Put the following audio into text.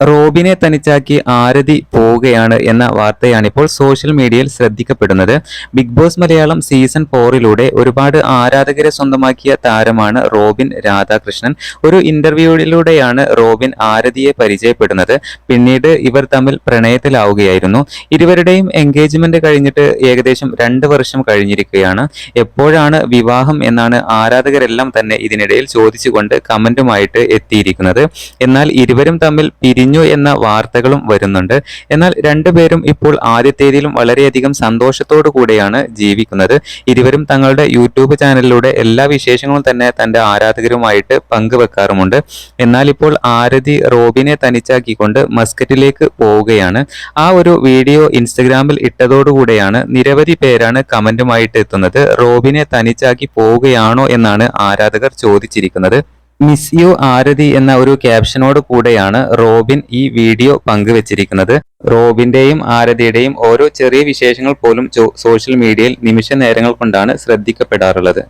റോബിനെ തനിച്ചാക്കി ആരതി പോവുകയാണ് എന്ന വാർത്തയാണിപ്പോൾ സോഷ്യൽ മീഡിയയിൽ ശ്രദ്ധിക്കപ്പെടുന്നത്. ബിഗ് ബോസ് മലയാളം സീസൺ ഫോറിലൂടെ ഒരുപാട് ആരാധകരെ സ്വന്തമാക്കിയ താരമാണ് റോബിൻ രാധാകൃഷ്ണൻ. ഒരു ഇന്റർവ്യൂയിലൂടെയാണ് റോബിൻ ആരതിയെ പരിചയപ്പെടുന്നത്. പിന്നീട് ഇവർ തമ്മിൽ പ്രണയത്തിലാവുകയായിരുന്നു. ഇരുവരുടെയും എൻഗേജ്മെന്റ് കഴിഞ്ഞിട്ട് ഏകദേശം രണ്ട് വർഷം കഴിഞ്ഞിരിക്കുകയാണ്. എപ്പോഴാണ് വിവാഹം എന്നാണ് ആരാധകരെല്ലാം തന്നെ ഇതിനിടയിൽ ചോദിച്ചുകൊണ്ട് കമന്റുമായിട്ട് എത്തിയിരിക്കുന്നത്. എന്നാൽ ഇരുവരും തമ്മിൽ പിരിഞ്ഞു എന്ന വാർത്തകളും വരുന്നുണ്ട്. എന്നാൽ രണ്ടുപേരും ഇപ്പോൾ ആദ്യത്തേതിലും വളരെയധികം സന്തോഷത്തോടു കൂടെയാണ് ജീവിക്കുന്നത്. ഇരുവരും തങ്ങളുടെ യൂട്യൂബ് ചാനലിലൂടെ എല്ലാ വിശേഷങ്ങളും തന്നെ തന്റെ ആരാധകരുമായിട്ട് പങ്കുവെക്കാറുമുണ്ട്. എന്നാൽ ഇപ്പോൾ ആരതി റോബിനെ തനിച്ചാക്കിക്കൊണ്ട് മസ്കറ്റിലേക്ക് പോവുകയാണ്. ആ ഒരു വീഡിയോ ഇൻസ്റ്റഗ്രാമിൽ ഇട്ടതോടുകൂടെയാണ് നിരവധി പേരാണ് കമന്റുമായിട്ട് എത്തുന്നത്. റോബിനെ തനിച്ചാക്കി പോവുകയാണോ എന്നാണ് ആരാധകർ ചോദിച്ചിരിക്കുന്നത്. മിസ് യു ആരതി എന്ന ഒരു ക്യാപ്ഷനോട് കൂടെയാണ് റോബിൻ ഈ വീഡിയോ പങ്കുവച്ചിരിക്കുന്നത്. റോബിന്റെയും ആരതിയുടെയും ഓരോ ചെറിയ വിശേഷങ്ങൾ പോലും സോഷ്യൽ മീഡിയയിൽ നിമിഷ നേരങ്ങൾ കൊണ്ടാണ് ശ്രദ്ധിക്കപ്പെടാറുള്ളത്.